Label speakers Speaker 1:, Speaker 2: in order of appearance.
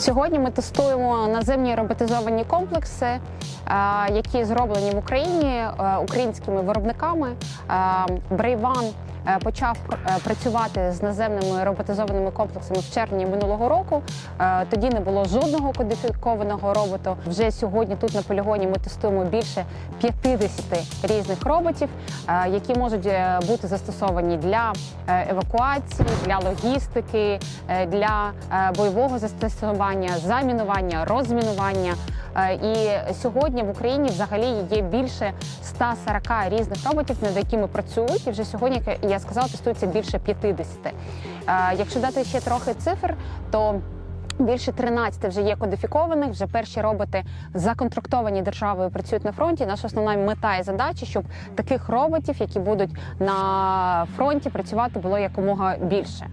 Speaker 1: Сьогодні ми тестуємо наземні роботизовані комплекси, е, які зроблені в Україні е, українськими виробниками. Брейван почав е, працювати з наземними роботизованими комплексами в червні минулого року. Е, Тоді не було жодного кодифікованого роботу. Вже сьогодні тут на полігоні ми тестуємо більше 50 різних роботів, е, які можуть е, бути застосовані для е, евакуації, для логістики, е, для е, бойового застосування, замінування, розмінування. Е, І сьогодні в Україні взагалі є більше 140 різних роботів, над якими працюють. І вже сьогодні, як я сказала, тестується більше 50. Е, Якщо дати ще трохи цифр, то Більше 13 вже є кодифікованих. Вже перші роботи законтрактовані державою працюють на фронті. Наша основна мета і задача, щоб таких роботів, які будуть на фронті працювати, було якомога більше.